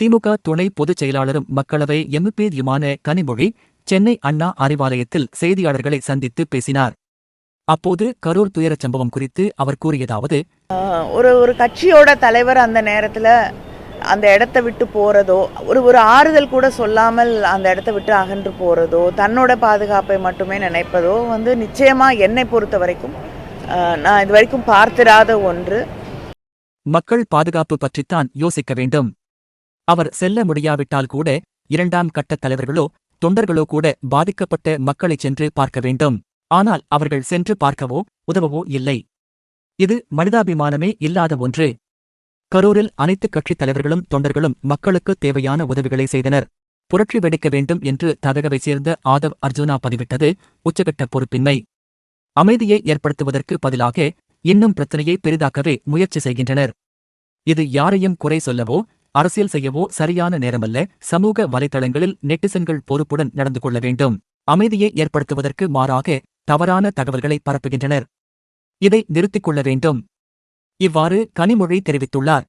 திமுக துணை பொதுச் செயலாளரும் மக்களவை எம்பியுமான கனிமொழி சென்னை அண்ணா அறிவாலயத்தில் செய்தியாளர்களை சந்தித்து பேசினார். அப்போது கரூர் துயரச் சம்பவம் குறித்து அவர் கூறியதாவது ஒரு ஒரு கட்சியோட தலைவர் அந்த நேரத்தில் அந்த இடத்த விட்டு போகிறதோ ஒரு ஒரு ஆறுதல் கூட சொல்லாமல் அந்த இடத்த விட்டு அகன்று போகிறதோ தன்னோட பாதுகாப்பை மட்டுமே நினைப்பதோ வந்து நிச்சயமாக என்னை பொறுத்த வரைக்கும் நான் இது வரைக்கும் பார்த்திராத ஒன்று. மக்கள் பாதுகாப்பு பற்றித்தான் யோசிக்க வேண்டும். அவர் செல்ல முடியாவிட்டால் கூட இரண்டாம் கட்ட தலைவர்களோ தொண்டர்களோ கூட பாதிக்கப்பட்ட மக்களை சென்று பார்க்க வேண்டும். ஆனால் அவர்கள் சென்று பார்க்கவோ உதவவோ இல்லை. இது மனிதாபிமானமே இல்லாத ஒன்று. கரூரில் அனைத்து கட்சித் தலைவர்களும் தொண்டர்களும் மக்களுக்கு தேவையான உதவிகளை செய்தனர். புரட்சி வெடிக்க வேண்டும் என்று தகவலை சேர்ந்த ஆதவ் அர்ஜுனா பதிவிட்டது உச்சகட்ட பொறுப்பின்மை. அமைதியை ஏற்படுத்துவதற்கு பதிலாக இன்னும் பிரச்சனையை பெரிதாக்கவே முயற்சி செய்கின்றனர். இது யாரையும் குறை சொல்லவோ அரசியல் செய்யவோ சரியான நேரமல்ல. சமூக வலைதளங்களில் நெட்டிசன்கள் பொறுப்புடன் நடந்து கொள்ள வேண்டும். அமைதியை ஏற்படுத்துவதற்கு மாறாக தவறான தகவல்களை பரப்புகின்றனர். இதை நிறுத்திக் கொள்ள வேண்டும். இவ்வாறு கனிமொழி தெரிவித்துள்ளார்.